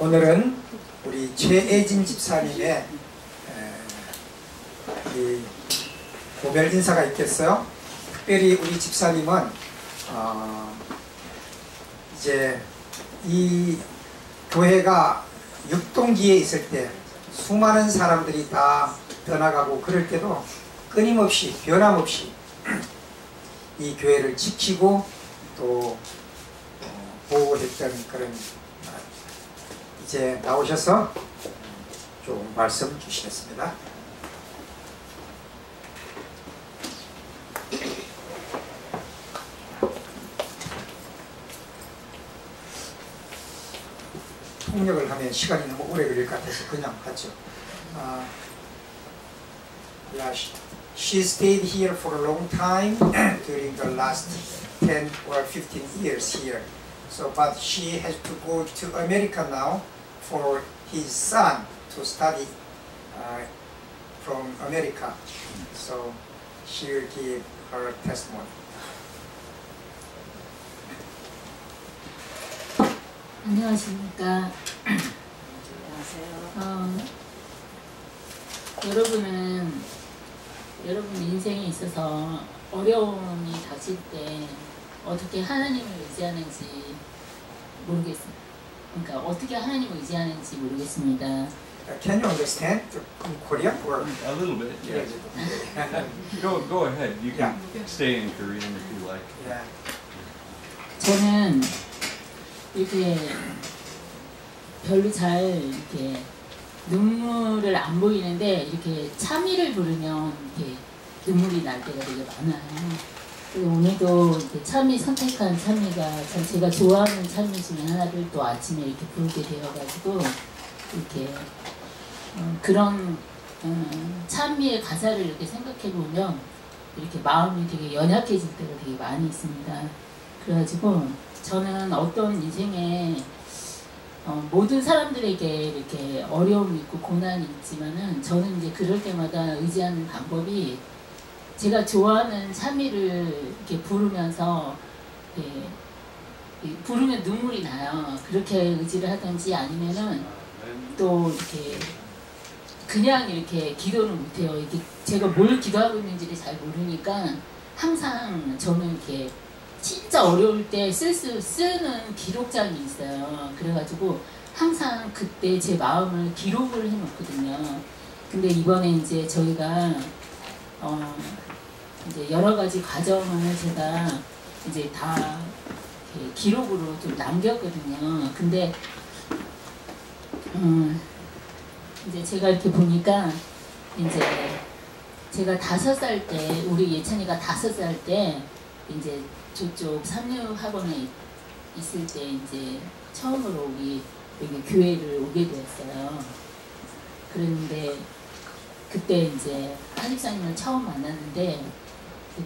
오늘은 우리 최애진 집사님의 에, 이 고별 인사가 있겠어요. 특별히 우리 집사님은 어, 이제 이 교회가 육동기에 있을 때 수많은 사람들이 다 떠나가고 그럴 때도 끊임없이 변함없이 이 교회를 지키고 또 어, 보호했던 그런 이제 나오셔서 좀 말씀 주시겠습니다. 통역을 하면 시간이 너무 오래 걸릴 것 같아서 그냥 하죠. 아, yeah, she stayed here for a long time during the last 10 or 15 years here. So, but she has to go to America now for his son to study uh, from America. So, she will give her testimony. 안녕하십니까. 어, 여러분은 여러분 인생에 있어서 어려움이 닥칠 때 어떻게 하나님을 의지하는지 모르겠어요. 그러니까 어떻게 하나님을 의지하는지 모르겠습니다. Uh, can you understand Korean or? A little bit, yes. Go, go ahead. You can stay in Korean if you like. Yeah. 저는 이렇게 별로 잘 이렇게 눈물을 안 보이는데 이렇게 참이를 부르면 이렇게 눈물이 날 때가 되게 많아요. 그리고 오늘도 참이 선택한 참이가 참 제가 좋아하는 참이 중에 하나를 또 아침에 이렇게 부르게 되어가지고 이렇게 어, 그런 어, 참이의 가사를 이렇게 생각해 보면 이렇게 마음이 되게 연약해질 때가 되게 많이 있습니다. 그래가지고 저는 어떤 인생에 어, 모든 사람들에게 이렇게 어려움이 있고 고난이 있지만은 저는 이제 그럴 때마다 의지하는 방법이 제가 좋아하는 참이를 이렇게 부르면서 이렇게 이- 부르면 눈물이 나요. 그렇게 의지를 하든지 아니면은 또 이렇게 그냥 이렇게 기도를 못해요. 이게 제가 뭘 기도하고 있는지를 잘 모르니까 항상 저는 이렇게 진짜 어려울 때 쓸 수 쓰는 기록장이 있어요. 그래가지고 항상 그때 제 마음을 기록을 해놓거든요. 근데 이번에 이제 저희가 어 이제 여러 가지 과정을 제가 이제 다 기록으로 좀 남겼거든요. 근데 음 이제 제가 이렇게 보니까 이제 제가 다섯 살 때 우리 예찬이가 다섯 살 때 이제 저쪽 삼류 학원에 있을 때 이제 처음으로 우리 여기 교회를 오게 되었어요. 그랬는데 그때 이제 한집사님을 처음 만났는데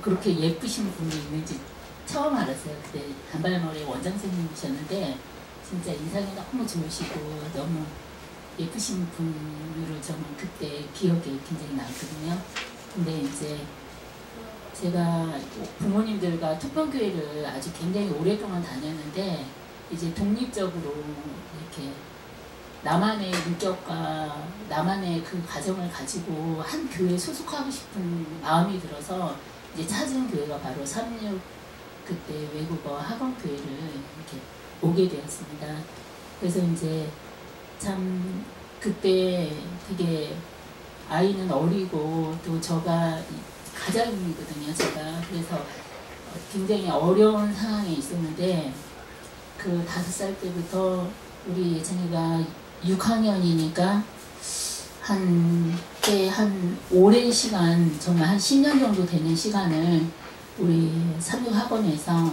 그렇게 예쁘신 분이 있는지 처음 알았어요. 그때 단발머리 원장 선생님이셨는데 진짜 인상이 너무 좋으시고 너무 예쁘신 분으로 저는 그때 기억에 굉장히 남거든요. 근데 이제 제가 부모님들과 특별교회를 아주 굉장히 오랫동안 다녔는데 이제 독립적으로 이렇게 나만의 인격과 나만의 그 가정을 가지고 한 교회에 소속하고 싶은 마음이 들어서 이제 찾은 교회가 바로 삼육 그때 외국어 학원 교회를 이렇게 오게 되었습니다. 그래서 이제 참 그때 되게 아이는 어리고 또 저가 가장이거든요. 제가 그래서 굉장히 어려운 상황에 있었는데 그 다섯 살 때부터 우리 예찬이가 6학년이니까 한 때 한 오랜 시간 정말 한 10년 정도 되는 시간을 우리 삼육학원에서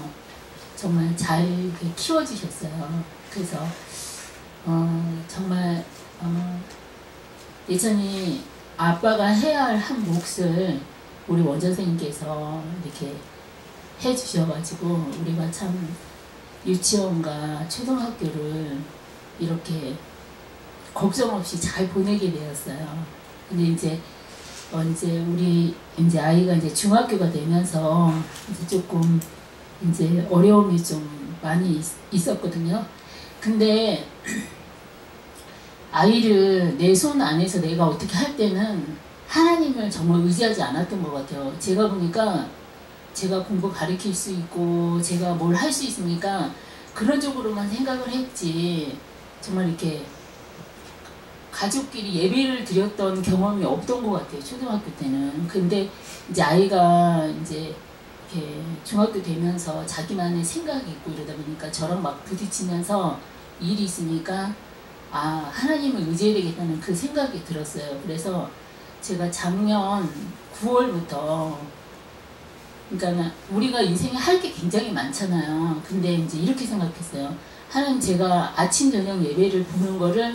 정말 잘 키워주셨어요. 그래서 어, 정말 어, 예전에 아빠가 해야 할 한 몫을 우리 원전 선생님께서 이렇게 해주셔가지고 우리가 참 유치원과 초등학교를 이렇게 걱정 없이 잘 보내게 되었어요. 근데 이제 언제 우리 이제 아이가 이제 중학교가 되면서 이제 조금 이제 어려움이 좀 많이 있, 있었거든요. 근데 아이를 내 손 안에서 내가 어떻게 할 때는 하나님을 정말 의지하지 않았던 것 같아요. 제가 보니까 제가 공부 가르칠 수 있고 제가 뭘 할 수 있으니까 그런 쪽으로만 생각을 했지 정말 이렇게 가족끼리 예배를 드렸던 경험이 없던 것 같아요. 초등학교 때는. 근데 이제 아이가 이제 이렇게 중학교 되면서 자기만의 생각이 있고 이러다 보니까 저랑 막 부딪히면서 일이 있으니까 아 하나님을 의지해야 되겠다는 그 생각이 들었어요. 그래서 제가 작년 9월부터 그러니까 우리가 인생에 할 게 굉장히 많잖아요. 근데 이제 이렇게 생각했어요. 하나님 제가 아침 저녁 예배를 보는 거를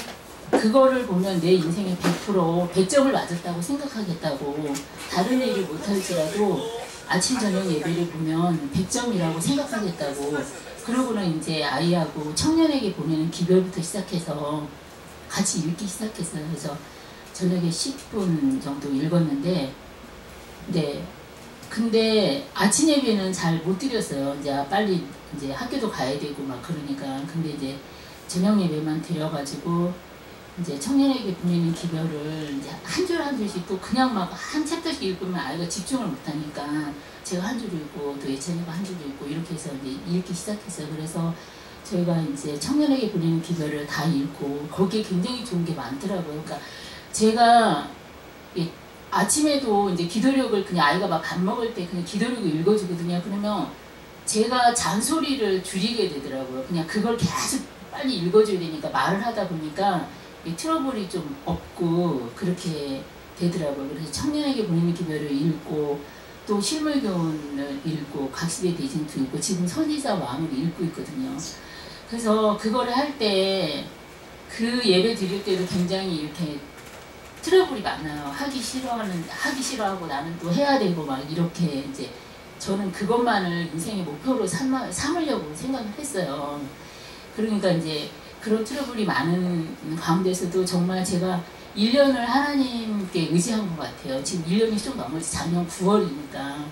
그거를 보면 내 인생에 100% 100점을 맞았다고 생각하겠다고 다른 일을 못할지라도 아침 저녁 예배를 보면 100점이라고 생각하겠다고 그러고는 이제 아이하고 청년에게 보내는 기별부터 시작해서 같이 읽기 시작했어요. 그래서 저녁에 10분 정도 읽었는데 네. 근데 아침 예배는 잘 못 드렸어요. 이제 빨리 이제 학교도 가야 되고 막 그러니까 근데 이제 저녁 예배만 드려가지고 이제 청년에게 보내는 기별을 이제 한 줄 한 줄씩 또 그냥 막 한 챕터씩 읽으면 아이가 집중을 못하니까 제가 한 줄 읽고 또 예찬이가 한 줄 읽고 이렇게 해서 이제 읽기 시작했어요. 그래서 저희가 이제 청년에게 보내는 기별을 다 읽고 거기에 굉장히 좋은 게 많더라고요. 그러니까 제가 이 아침에도 이제 기도력을 그냥 아이가 막 밥 먹을 때 그냥 기도력을 읽어주거든요. 그러면 제가 잔소리를 줄이게 되더라고요. 그냥 그걸 계속 빨리 읽어줘야 되니까 말을 하다 보니까 이 트러블이 좀 없고 그렇게 되더라고요. 그래서 청년에게 보내는 기별을 읽고 또 실물교훈을 읽고 각시대 대진도 읽고 지금 선지자 마음을 읽고 있거든요. 그래서 그거를 할 때 그 예배 드릴 때도 굉장히 이렇게 트러블이 많아요. 하기 싫어하는 하기 싫어하고 나는 또 해야 되고 막 이렇게 이제 저는 그것만을 인생의 목표로 삼아, 삼으려고 생각을 했어요. 그러니까 이제 그런 트러블이 많은 가운데서도 정말 제가 1년을 하나님께 의지한 것 같아요. 지금 1년이 좀 넘었지. 작년 9월이니까.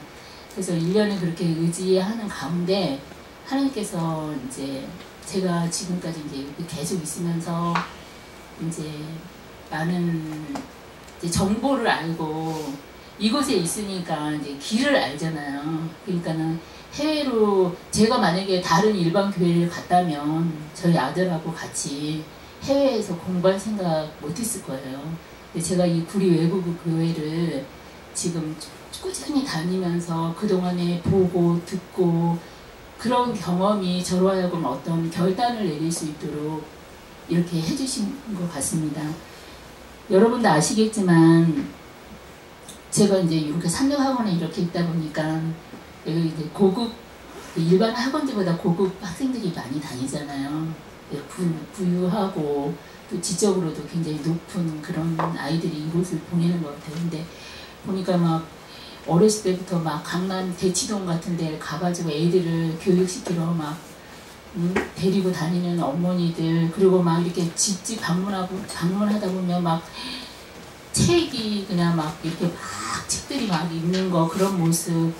그래서 1년을 그렇게 의지하는 가운데 하나님께서 이제 제가 지금까지 이제 계속 있으면서 이제 많은 이제 정보를 알고 이곳에 있으니까 이제 길을 알잖아요. 그러니까는 해외로 제가 만약에 다른 일반 교회를 갔다면 저희 아들하고 같이 해외에서 공부할 생각 못했을 거예요. 제가 이 구리 외국 교회를 지금 꾸준히 다니면서 그동안에 보고 듣고 그런 경험이 저로 하여금 어떤 결단을 내릴 수 있도록 이렇게 해주신 것 같습니다. 여러분도 아시겠지만 제가 이제 이렇게 상경학원에 이렇게 있다 보니까 여기 이제 고급 일반 학원들보다 고급 학생들이 많이 다니잖아요. 예, 부, 부유하고 또 지적으로도 굉장히 높은 그런 아이들이 이곳을 보내는 것 같아요. 근데 보니까 막 어렸을 때부터 막 강남 대치동 같은 데 가가지고 애들을 교육시키러 막 음, 데리고 다니는 어머니들 그리고 막 이렇게 집집 방문하고 방문하다 보면 막 책이 그냥 막 이렇게 막 책들이 막 있는 거 그런 모습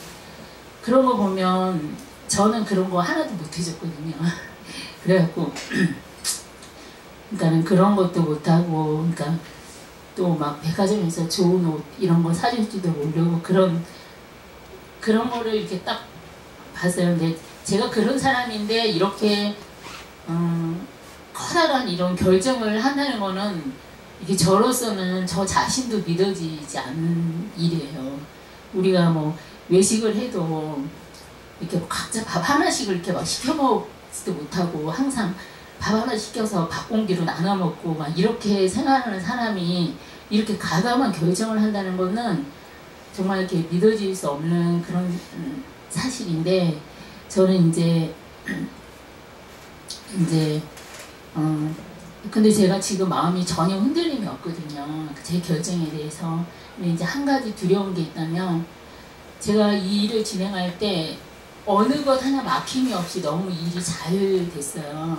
그런 거 보면 저는 그런 거 하나도 못 해줬거든요. 그래갖고 그러니까는 그런 것도 못하고 그러니까 또 막 백화점에서 좋은 옷 이런 거 사줄지도 모르고 그런 그런 거를 이렇게 딱 봤어요. 근데 제가 그런 사람인데 이렇게 음, 커다란 이런 결정을 한다는 거는 이게 저로서는 저 자신도 믿어지지 않는 일이에요. 우리가 뭐 외식을 해도 이렇게 뭐 각자 밥 하나씩을 이렇게 막 시켜 먹지도 못하고 항상 밥 하나 시켜서 밥 공기로 나눠 먹고 막 이렇게 생활하는 사람이 이렇게 가담한 결정을 한다는 거는 정말 이렇게 믿어질 수 없는 그런 음, 사실인데 저는 이제 이제 어 근데 제가 지금 마음이 전혀 흔들림이 없거든요. 제 결정에 대해서. 근데 이제 한 가지 두려운 게 있다면 제가 이 일을 진행할 때 어느 것 하나 막힘이 없이 너무 일이 잘 됐어요.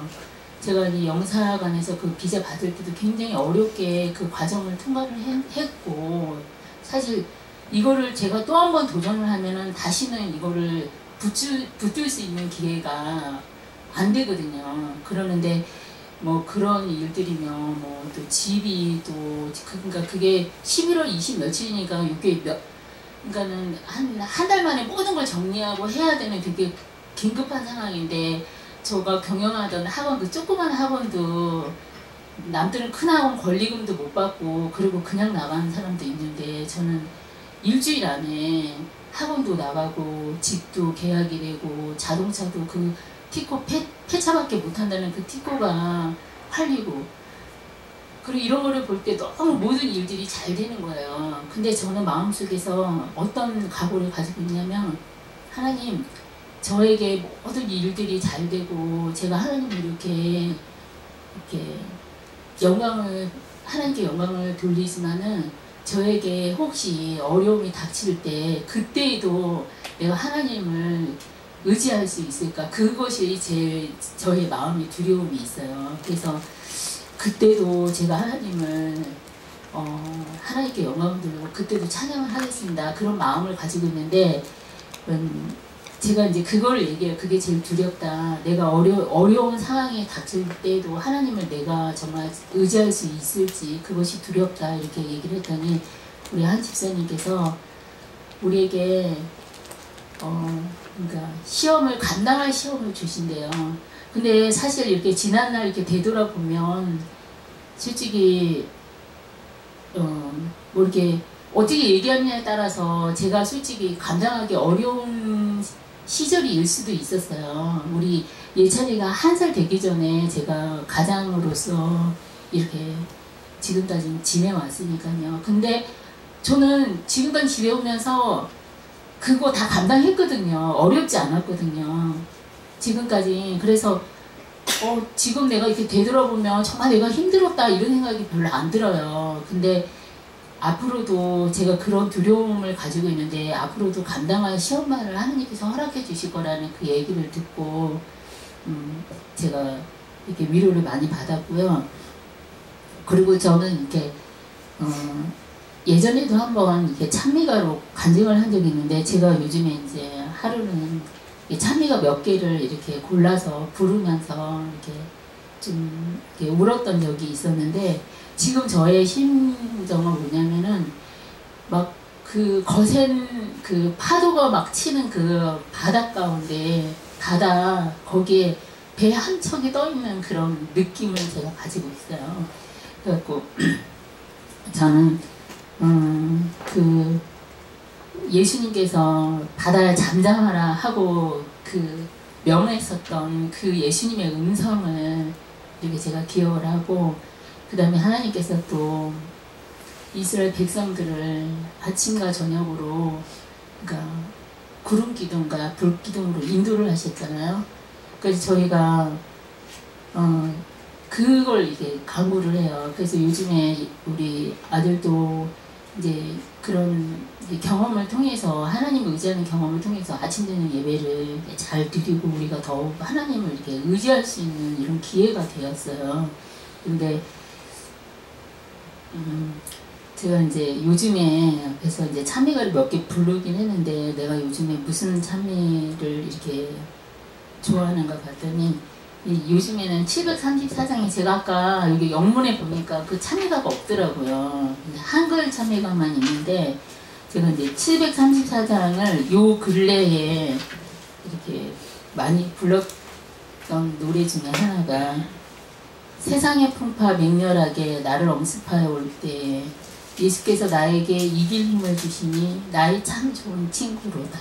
제가 이 영사관에서 그 비자 받을 때도 굉장히 어렵게 그 과정을 통과를 했고 사실 이거를 제가 또 한 번 도전을 하면은 다시는 이거를 붙을, 붙을 수 있는 기회가 안 되거든요. 그러는데 뭐 그런 일들이면 뭐 또 집이 또 그러니까 그게 11월 20 며칠이니까 이게 몇 그러니까는 한 한 달 만에 모든 걸 정리하고 해야 되는 되게 긴급한 상황인데 저가 경영하던 학원 그 조그만 학원도 남들은 큰 학원 권리금도 못 받고 그리고 그냥 나가는 사람도 있는데 저는 일주일 안에 학원도 나가고 집도 계약이 되고 자동차도 그 티코 폐, 폐차밖에 못한다는 그 티코가 팔리고 그리고 이런 거를 볼 때 너무 모든 일들이 잘 되는 거예요. 근데 저는 마음속에서 어떤 각오를 가지고 있냐면 하나님 저에게 모든 일들이 잘 되고 제가 하나님을 이렇게 이렇게 영광을 하나님께 영광을 돌리지만은 저에게 혹시 어려움이 닥칠 때 그때에도 내가 하나님을 의지할 수 있을까 그것이 제 저의 마음의 두려움이 있어요. 그래서 그때도 제가 하나님을 어, 하나님께 영광을 돌리고 그때도 찬양을 하겠습니다. 그런 마음을 가지고 있는데 음, 제가 이제 그걸 얘기해요. 그게 제일 두렵다. 내가 어려, 어려운 상황에 닥칠 때도 하나님을 내가 정말 의지할 수 있을지 그것이 두렵다. 이렇게 얘기를 했더니 우리 한 집사님께서 우리에게 어, 그러니까 시험을 감당할 시험을 주신대요. 근데 사실 이렇게 지난날 이렇게 되돌아보면 솔직히 어, 뭐 이렇게 어떻게 얘기하느냐에 따라서 제가 솔직히 감당하기 어려운 시절일 수도 있었어요. 우리 예찬이가 한 살 되기 전에 제가 가장으로서 이렇게 지금까지 지내왔으니까요. 근데 저는 지금까지 지내오면서 그거 다 감당했거든요. 어렵지 않았거든요. 지금까지. 그래서 어, 지금 내가 이렇게 되돌아보면 정말 내가 힘들었다 이런 생각이 별로 안 들어요. 근데 앞으로도 제가 그런 두려움을 가지고 있는데 앞으로도 감당할 시험만을 하나님께서 허락해 주실 거라는 그 얘기를 듣고 음, 제가 이렇게 위로를 많이 받았고요. 그리고 저는 이렇게 어, 예전에도 한번 이렇게 찬미가로 간증을 한 적이 있는데 제가 요즘에 이제 하루는 찬미가 몇 개를 이렇게 골라서 부르면서 이렇게 좀 이렇게 울었던 적이 있었는데 지금 저의 심정은 뭐냐면은 막 그 거센 그 파도가 막 치는 그 바다 가운데 바다 거기에 배 한 척이 떠 있는 그런 느낌을 제가 가지고 있어요. 그래갖고 저는 음, 그 예수님께서 바다에 잠잠하라 하고 그 명했었던 그 예수님의 음성을 이렇게 제가 기억을 하고 그 다음에 하나님께서 또 이스라엘 백성들을 아침과 저녁으로 그러니까 구름 기둥과 불 기둥으로 인도를 하셨잖아요. 그래서 저희가 어 그걸 이게 강구를 해요. 그래서 요즘에 우리 아들도 이제 그런 이제 경험을 통해서 하나님을 의지하는 경험을 통해서 아침 되는 예배를 잘 드리고 우리가 더욱 하나님을 이렇게 의지할 수 있는 이런 기회가 되었어요. 근데 음, 제가 이제 요즘에 그래서 이제 참미가를 몇 개 부르긴 했는데 내가 요즘에 무슨 참미를 이렇게 좋아하는가 봤더니 요즘에는 734장이 제가 아까 여기 영문에 보니까 그 참여가가 없더라고요. 한글 참여가만 있는데 제가 이제 734장을 요 근래에 이렇게 많이 불렀던 노래 중에 하나가 세상의 풍파 맹렬하게 나를 엄습하여 올 때 예수께서 나에게 이길 힘을 주시니 나의 참 좋은 친구로다.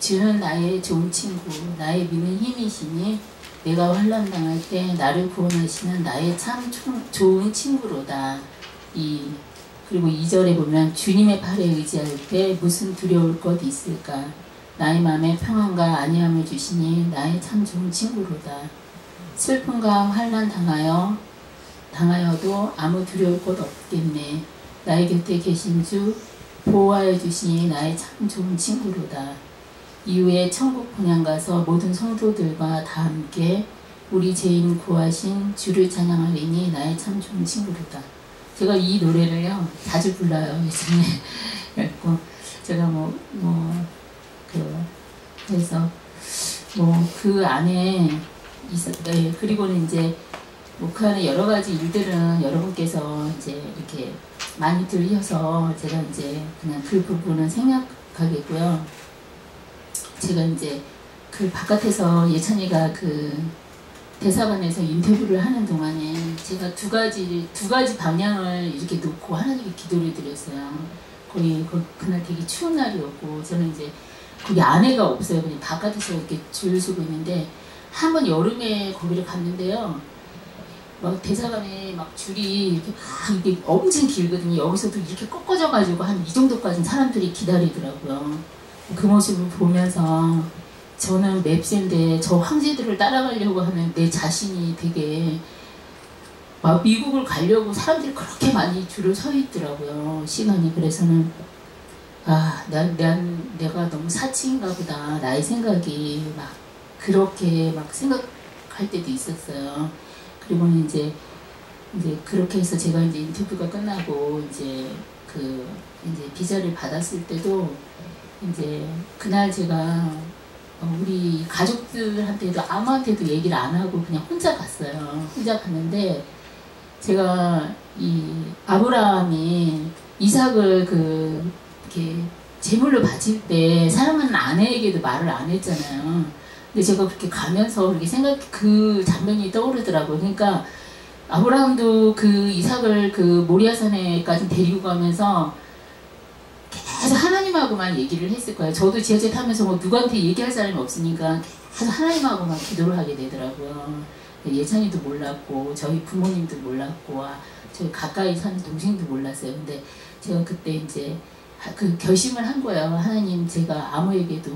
주는 나의 좋은 친구, 나의 믿는 힘이시니 내가 환란 당할 때 나를 구원하시는 나의 참 좋은 친구로다. 이 그리고 2절에 보면 주님의 팔에 의지할 때 무슨 두려울 것 있을까? 나의 마음에 평안과 안위함을 주시니 나의 참 좋은 친구로다. 슬픔과 환란 당하여 당하여도 아무 두려울 것 없겠네. 나의 곁에 계신 주 보호하여 주시니 나의 참 좋은 친구로다. 이후에 천국 분양 가서 모든 성도들과 다 함께 우리 죄인 구하신 주를 찬양하리니 나의 참 좋은 친구로다. 제가 이 노래를요 자주 불러요 요즘에 그래고 제가 뭐 뭐그 그래서 뭐 그 안에 있었 네, 그리고는 이제 뭐그 여러 가지 일들은 여러분께서 이제 이렇게 많이 들려서 제가 이제 그냥 그 부분은 생략하겠고요. 제가 이제 그 바깥에서 예찬이가 그 대사관에서 인터뷰를 하는 동안에 제가 두 가지 두 가지 방향을 이렇게 놓고 하나님께 기도를 드렸어요. 거기 그, 그날 되게 추운 날이었고 저는 이제 거기 안에가 없어요. 그냥 바깥에서 이렇게 줄 서고 있는데 한 번 여름에 거기를 갔는데요. 막 대사관에 막 줄이 이렇게 막 이게 엄청 길거든요. 여기서도 이렇게 꺾어져 가지고 한 이 정도까지 사람들이 기다리더라고요. 그 모습을 보면서 저는 맵스인데 저 황제들을 따라가려고 하는 내 자신이 되게 막 미국을 가려고 사람들이 그렇게 많이 줄을 서 있더라고요. 시간이 그래서는 아, 난, 난 내가 너무 사치인가 보다. 나의 생각이 막 그렇게 막 생각할 때도 있었어요. 그리고는 이제 이제 그렇게 해서 제가 이제 인터뷰가 끝나고 이제 그 이제 비자를 받았을 때도 이제 그날 제가 어, 우리 가족들한테도 아무한테도 얘기를 안 하고 그냥 혼자 갔어요. 혼자 갔는데 제가 이 아브라함이 이삭을 그 이렇게 제물로 바칠 때 사랑하는 아내에게도 말을 안 했잖아요. 근데 제가 그렇게 가면서 그렇게 생각 그 장면이 떠오르더라고요. 그러니까 아브라함도 그 이삭을 그 모리아산에까지 데리고 가면서 계속 하나님하고만 얘기를 했을 거예요. 저도 지하철 타면서 뭐 누구한테 얘기할 사람이 없으니까 계속 하나님하고만 기도를 하게 되더라고요. 예찬이도 몰랐고 저희 부모님도 몰랐고 아, 저희 가까이 사는 동생도 몰랐어요. 근데 제가 그때 이제 그 결심을 한 거예요. 하나님 제가 아무에게도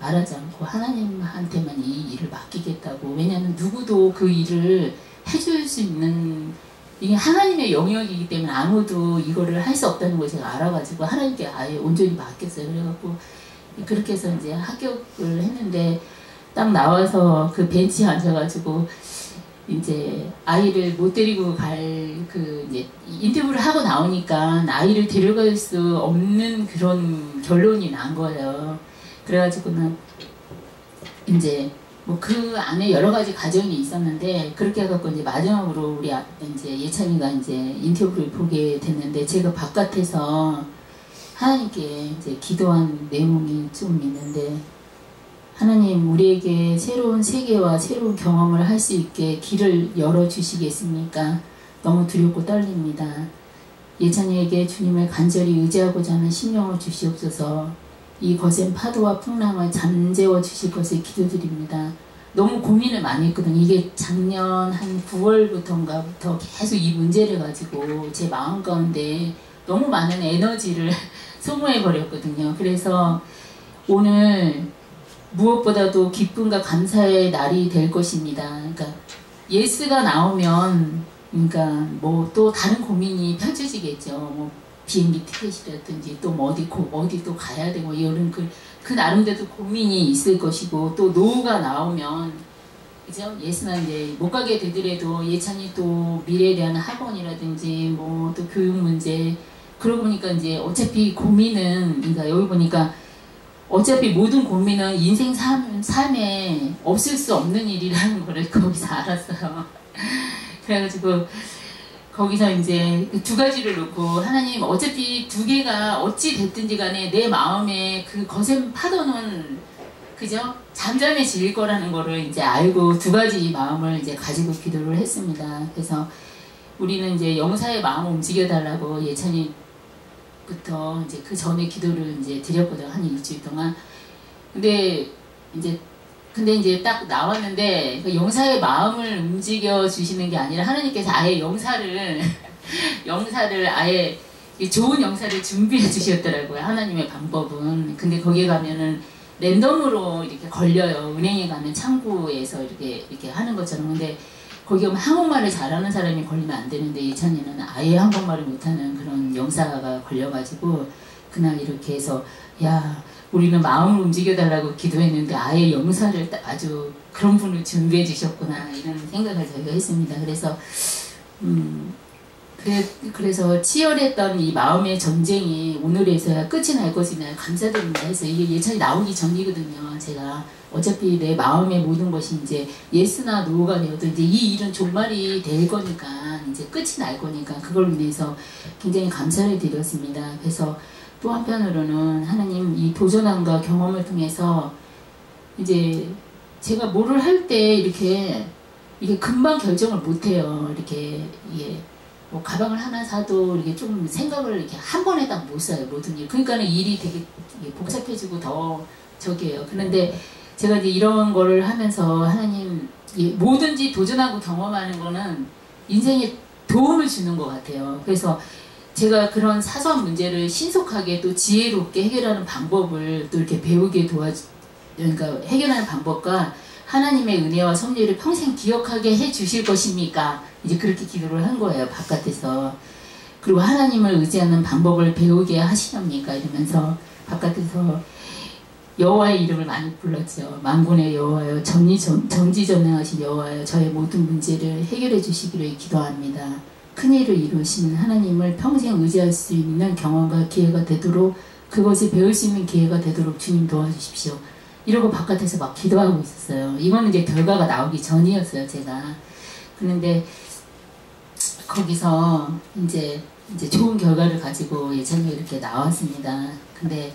말하지 않고 하나님한테만 이 일을 맡기겠다고. 왜냐하면 누구도 그 일을 해줄 수 있는 이게 하나님의 영역이기 때문에 아무도 이거를 할 수 없다는 걸 제가 알아가지고 하나님께 아예 온전히 맡겼어요. 그래갖고 그렇게 해서 이제 합격을 했는데 딱 나와서 그 벤치에 앉아가지고 이제 아이를 못 데리고 갈 그 이제 인터뷰를 하고 나오니까 아이를 데려갈 수 없는 그런 결론이 난 거예요. 그래가지고는 이제 뭐 그 안에 여러 가지 과정이 있었는데 그렇게 해갖고 이제 마지막으로 우리 아- 이제 예찬이가 이제 인터뷰를 보게 됐는데 제가 바깥에서 하나님께 이제 기도한 내용이 좀 있는데 하나님 우리에게 새로운 세계와 새로운 경험을 할 수 있게 길을 열어 주시겠습니까? 너무 두렵고 떨립니다. 예찬이에게 주님을 간절히 의지하고자 하는 심령을 주시옵소서. 이 거센 파도와 풍랑을 잠재워 주실 것을 기도드립니다. 너무 고민을 많이 했거든요. 이게 작년 한 9월부터인가부터 계속 이 문제를 가지고 제 마음 가운데 너무 많은 에너지를 소모해 버렸거든요. 그래서 오늘 무엇보다도 기쁨과 감사의 날이 될 것입니다. 그러니까 예스가 나오면 그러니까 뭐 또 다른 고민이 펼쳐지겠죠. 뭐 비행기 티켓이라든지 또 뭐 어디 고, 어디 또 가야 되고 이런 그, 그 나름대로 고민이 있을 것이고 또 노가 나오면 그죠? 예스는 이제 못 가게 되더라도 예찬이 또 미래에 대한 학원이라든지 뭐 또 교육 문제 그러고 보니까 이제 어차피 고민은 그러니까 여기 보니까 어차피 모든 고민은 인생 삶, 삶에 없을 수 없는 일이라는 거를 거기서 알았어요. 그래가지고 거기서 이제 그 두 가지를 놓고 하나님 어차피 두 개가 어찌 됐든지 간에 내 마음에 그 거센 파도는 그죠? 잠잠해질 거라는 거를 이제 알고 두 가지 마음을 이제 가지고 기도를 했습니다. 그래서 우리는 이제 영사의 마음을 움직여달라고 예찬이 부터 이제 그 전에 기도를 이제 드렸거든요. 한 일주일 동안. 근데 이제 근데 이제 딱 나왔는데 그 영사의 마음을 움직여 주시는 게 아니라 하나님께서 아예 영사를 영사를 아예 이 좋은 영사를 준비해 주셨더라고요. 하나님의 방법은. 근데 거기에 가면은 랜덤으로 이렇게 걸려요. 은행에 가면 창구에서 이렇게 이렇게 하는 것처럼. 근데 거기 가면 한국말을 잘하는 사람이 걸리면 안 되는데 예찬이는 아예 한국말을 못하는 그런 영사가 걸려가지고 그날 이렇게 해서 야 우리는 마음을 움직여달라고 기도했는데 아예 영사를 딱 아주 그런 분을 준비해 주셨구나 이런 생각을 저희가 했습니다. 그래서 음 그래, 그래서 치열했던 이 마음의 전쟁이 오늘에서야 끝이 날 것이나 감사드립니다. 해서 이게 예찬이 나오기 전이거든요. 제가 어차피 내 마음의 모든 것이 이제 예스나 노가 되어도 이제 이 일은 종말이 될 거니까 이제 끝이 날 거니까 그걸 위해서 굉장히 감사를 드렸습니다. 그래서 또 한편으로는 하나님 이 도전함과 경험을 통해서 이제 제가 뭐를 할 때 이렇게 이게 금방 결정을 못 해요. 이렇게 예. 뭐 가방을 하나 사도 이게 좀 생각을 이렇게 한 번에 딱 못 사요 모든 일. 그러니까는 일이 되게 복잡해지고 더 저기예요. 그런데 제가 이제 이런 거를 하면서 하나님 이 뭐든지 도전하고 경험하는 거는 인생에 도움을 주는 것 같아요. 그래서 제가 그런 사소한 문제를 신속하게 또 지혜롭게 해결하는 방법을 또 이렇게 배우게 도와주, 그러니까 해결하는 방법과 하나님의 은혜와 섭리를 평생 기억하게 해 주실 것입니까? 이제 그렇게 기도를 한 거예요, 바깥에서. 그리고 하나님을 의지하는 방법을 배우게 하시렵니까? 이러면서 바깥에서 여호와의 이름을 많이 불렀죠. 만군의 여호와여, 전지 전능하신 여호와여, 저의 모든 문제를 해결해 주시기를 기도합니다. 큰일을 이루시는 하나님을 평생 의지할 수 있는 경험과 기회가 되도록 그것을 배울 수 있는 기회가 되도록 주님 도와주십시오. 이러고 바깥에서 막 기도하고 있었어요. 이거는 이제 결과가 나오기 전이었어요, 제가. 그런데 거기서 이제 이제 좋은 결과를 가지고 예찬이 이렇게 나왔습니다. 근데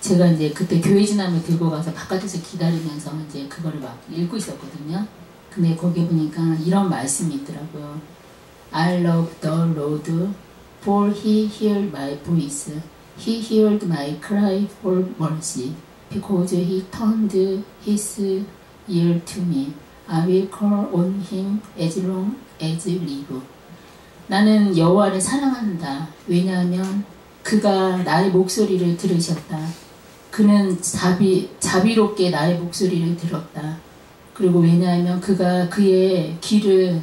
제가 이제 그때 교회 지남을 들고 가서 바깥에서 기다리면서 이제 그거를 막 읽고 있었거든요. 근데 거기 보니까 이런 말씀이 있더라고요. I love the Lord, for He heard my voice. He heard my cry for mercy, because He turned His ear to me. I will call on Him as long as live. 나는 여호와를 사랑한다. 왜냐하면 그가 나의 목소리를 들으셨다. 그는 자비, 자비롭게 나의 목소리를 들었다. 그리고 왜냐하면 그가 그의 길을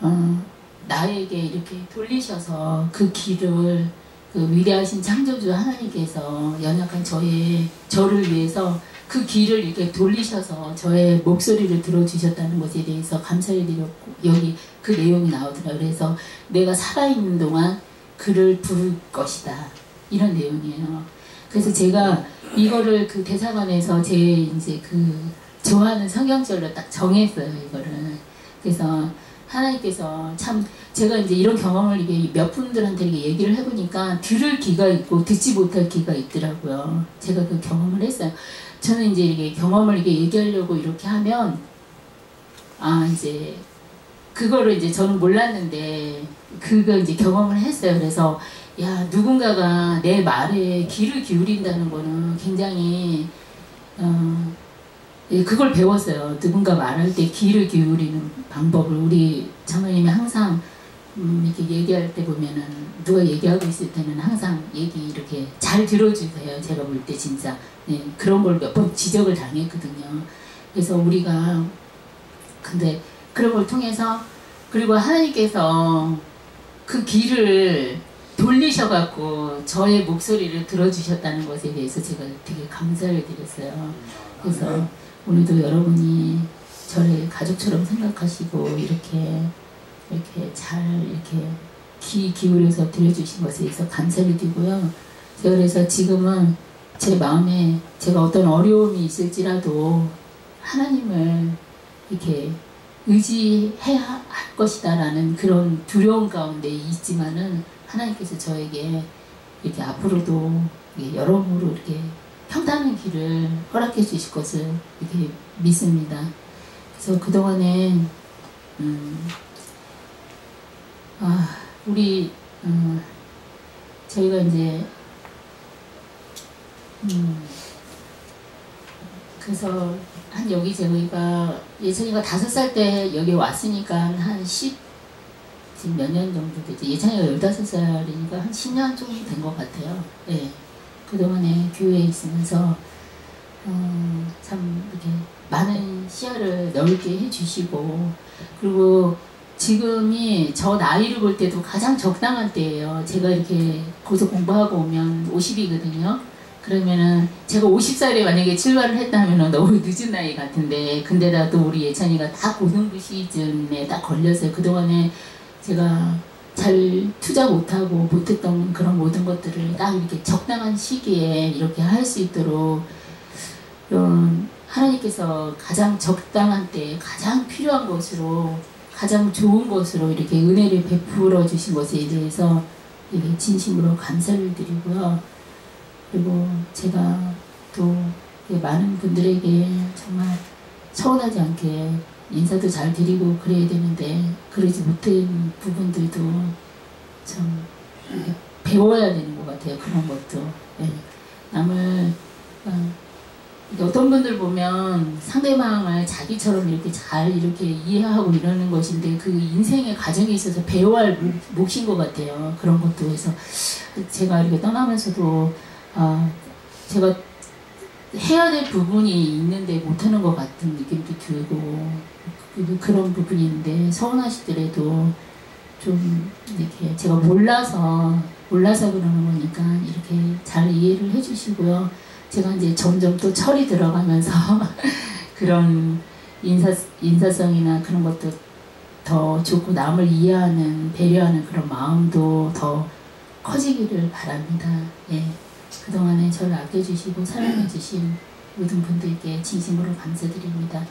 어, 나에게 이렇게 돌리셔서 그 길을 그 위대하신 창조주 하나님께서 연약한 저의 저를 위해서 그 길을 이렇게 돌리셔서 저의 목소리를 들어주셨다는 것에 대해서 감사를 드렸고 여기 그 내용이 나오더라. 그래서 내가 살아있는 동안 그를 부를 것이다. 이런 내용이에요. 그래서 제가 이거를 그 대사관에서 제 이제 그 좋아하는 성경절로 딱 정했어요 이거를. 그래서 하나님께서 참 제가 이제 이런 경험을 이게 몇 분들한테 이렇게 얘기를 해보니까 들을 귀가 있고 듣지 못할 귀가 있더라고요. 제가 그 경험을 했어요. 저는 이제 이게 경험을 이게 얘기하려고 이렇게 하면 아 이제 그거를 이제 저는 몰랐는데 그거 이제 경험을 했어요. 그래서 야 누군가가 내 말에 귀를 기울인다는 거는 굉장히 어, 예, 그걸 배웠어요. 누군가 말할 때 귀를 기울이는 방법을 우리 장로님이 항상 음, 이렇게 얘기할 때 보면은 누가 얘기하고 있을 때는 항상 얘기 이렇게 잘 들어주세요. 제가 볼 때 진짜 네, 그런 걸 몇 번 지적을 당했거든요. 그래서 우리가 근데 그런 걸 통해서 그리고 하나님께서 그 귀를 돌리셔갖고 저의 목소리를 들어주셨다는 것에 대해서 제가 되게 감사를 드렸어요. 그래서 오늘도 여러분이 저를 가족처럼 생각하시고 이렇게 이렇게 잘 이렇게 귀 기울여서 들려주신 것에 대해서 감사를 드리고요. 제가 그래서 지금은 제 마음에 제가 어떤 어려움이 있을지라도 하나님을 이렇게 의지해야 할 것이다라는 그런 두려움 가운데 있지만은 하나님께서 저에게 이렇게 앞으로도 여러모로 이렇게 평탄한 길을 허락해 주실 것을 이렇게 믿습니다. 그래서 그동안에 음, 아, 우리 음, 저희가 이제 음, 그래서 한 여기 저희가 예찬이가 다섯 살 때 여기 왔으니까 한 10, 지금 몇 년 정도 되지. 예찬이가 열다섯 살이니까 한 10년 정도 된 것 같아요. 예. 그동안에 교회에 있으면서 어, 참 이렇게 많은 시야를 넓게 해주시고 그리고 지금이 저 나이를 볼 때도 가장 적당한 때예요. 제가 이렇게 고속 공부하고 오면 50이거든요. 그러면은 제가 50살에 만약에 출발을 했다면 너무 늦은 나이 같은데 근데다 또 우리 예찬이가 다 고등부 시즌에 딱 걸렸어요. 그동안에 제가 잘 투자 못하고 못했던 그런 모든 것들을 딱 이렇게 적당한 시기에 이렇게 할 수 있도록 이런 하나님께서 가장 적당한 때 가장 필요한 것으로 가장 좋은 것으로 이렇게 은혜를 베풀어 주신 것에 대해서 진심으로 감사를 드리고요. 그리고 제가 또 많은 분들에게 정말 서운하지 않게 인사도 잘 드리고 그래야 되는데 그러지 못한 부분들도 참 배워야 되는 것 같아요. 그런 것도 예. 남을 어, 어떤 분들 보면 상대방을 자기처럼 이렇게 잘 이렇게 이해하고 이러는 것인데 그 인생의 과정에 있어서 배워야 할 몫- 몫인 것 같아요. 그런 것도 그래서 제가 이렇게 떠나면서도 아 제가 해야 될 부분이 있는데 못하는 것 같은 느낌도 들고 그- 그런 부분이 있는데 서운하시더라도 좀 이렇게 제가 몰라서 몰라서 그러는 거니까 이렇게 잘 이해를 해주시고요. 제가 이제 점점 또 철이 들어가면서 그런 인사 인사성이나 그런 것도 더 좋고 남을 이해하는 배려하는 그런 마음도 더 커지기를 바랍니다. 예. 그동안에 저를 아껴주시고 사랑해주신 모든 분들께 진심으로 감사드립니다.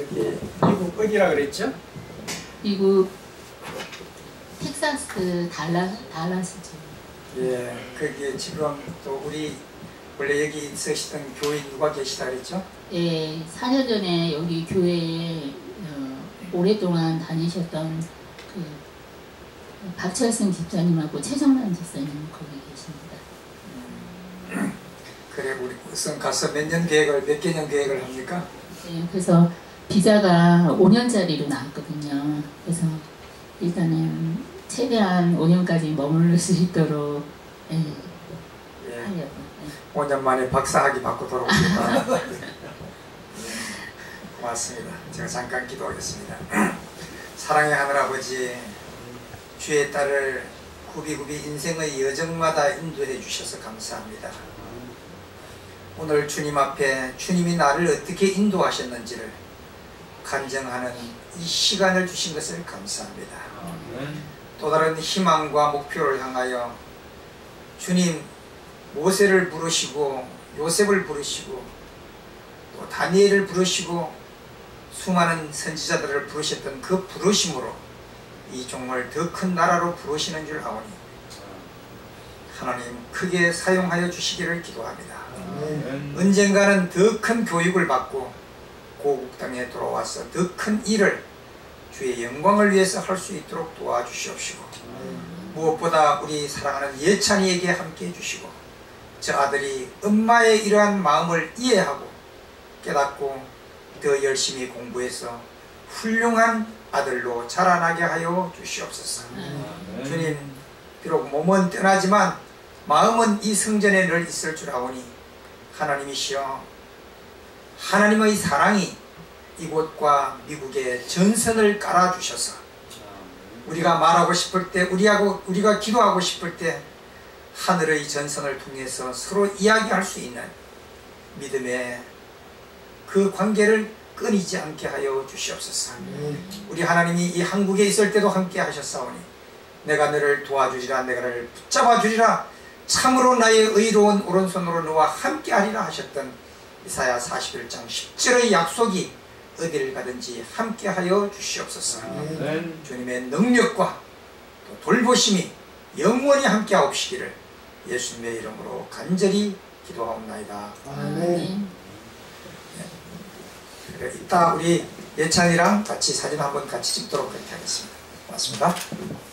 여기 미국 어디라 그랬죠? 미국 텍사스 달라 달라스죠. 예, 거기에 지금 또 우리 원래 여기 있으시던 교인 누가 계시다 그랬죠? 예, 4년 전에 여기 교회에 어, 오랫동안 다니셨던 그 박철승 집사님하고 최정란 집사님 거기 계십니다. 그래 우리 우선 가서 몇 년 계획을 몇 개년 계획을 합니까? 예, 그래서 비자가 5년짜리로 나왔거든요. 그래서 일단은 최대한 5년까지 머무를 수 있도록 예, 예, 하려고. 5년 만에 박사학위 받고 돌아옵니다. 고맙습니다. 제가 잠깐 기도하겠습니다. 사랑의 하늘아버지, 주의 딸을 구비구비 인생의 여정마다 인도해 주셔서 감사합니다. 오늘 주님 앞에 주님이 나를 어떻게 인도하셨는지를 간증하는 이 시간을 주신 것을 감사합니다. 또 다른 희망과 목표를 향하여 주님 모세를 부르시고 요셉을 부르시고 또 다니엘을 부르시고 수많은 선지자들을 부르셨던 그 부르심으로 이 종을 더 큰 나라로 부르시는 줄 아오니 하나님 크게 사용하여 주시기를 기도합니다. 언젠가는 더 큰 교육을 받고 고국 땅에 돌아와서 더 큰 일을 주의 영광을 위해서 할 수 있도록 도와주시옵시고 무엇보다 우리 사랑하는 예찬이에게 함께 해 주시고 저 아들이 엄마의 이러한 마음을 이해하고 깨닫고 더 열심히 공부해서 훌륭한 아들로 자라나게 하여 주시옵소서. 주님 비록 몸은 떠나지만 마음은 이 성전에 늘 있을 줄 아오니 하나님이시여 하나님의 사랑이 이곳과 미국에 전선을 깔아주셔서 우리가 말하고 싶을 때 우리하고 우리가 기도하고 싶을 때 하늘의 전선을 통해서 서로 이야기할 수 있는 믿음의 그 관계를 끊이지 않게 하여 주시옵소서. 우리 하나님이 이 한국에 있을 때도 함께 하셨사오니 내가 너를 도와주리라 내가 너를 붙잡아 주리라 참으로 나의 의로운 오른손으로 너와 함께 하리라 하셨던 이사야 41장 10절의 약속이 어디를 가든지 함께 하여 주시옵소서. 주님의 능력과 또 돌보심이 영원히 함께 하옵시기를 예수님의 이름으로 간절히 기도하옵나이다. 아멘. 그래, 이따 우리 예찬이랑 같이 사진 한번 같이 찍도록 그렇게 하겠습니다. 고맙습니다.